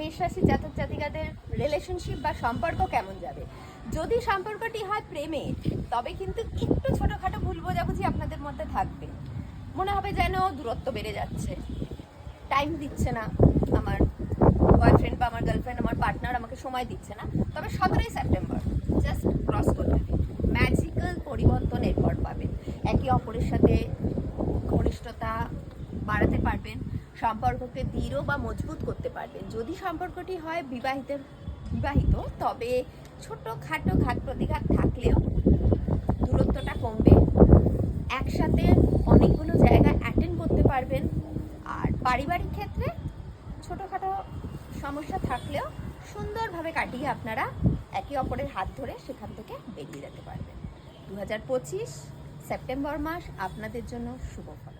মেষ রাশি জাতক জাতিকাদের রিলেশনশিপ বা সম্পর্ক কেমন যাবে? যদি সম্পর্কটি হয় প্রেমের তবে কিন্তু একটু ছোটোখাটো ভুল বোঝাবুঝি আপনাদের মধ্যে থাকবে। মনে হবে যেন দূরত্ব বেড়ে যাচ্ছে। টাইম দিচ্ছে না। আমার বয়ফ্রেন্ড বা আমার গার্লফ্রেন্ড আমার পার্টনার আমাকে সময় দিচ্ছে না। তবে সতেরোই সেপ্টেম্বর জাস্ট ক্রস করতে ম্যাজিক্যাল পরিবর্তন এরপর পাবেন। একে অপরের সাথে ঘনিষ্ঠতা বাড়াতে পারবেন। সম্পর্ককে দৃঢ় বা মজবুত করতে পারবেন। যদি সম্পর্কটি হয় বিবাহিতের, বিবাহিত, তবে ছোট খাটো ঘাট প্রতিঘাত থাকলেও দূরত্বটা কমবে। একসাথে অনেকগুলো জায়গা অ্যাটেন্ড করতে পারবেন। আর পারিবারিক ক্ষেত্রে ছোটোখাটো সমস্যা থাকলেও সুন্দরভাবে কাটিয়ে আপনারা একে অপরের হাত ধরে সেখান থেকে বেরিয়ে যেতে পারবেন। দু হাজার পঁচিশ সেপ্টেম্বর মাস, আপনাদের জন্য শুভ ফল।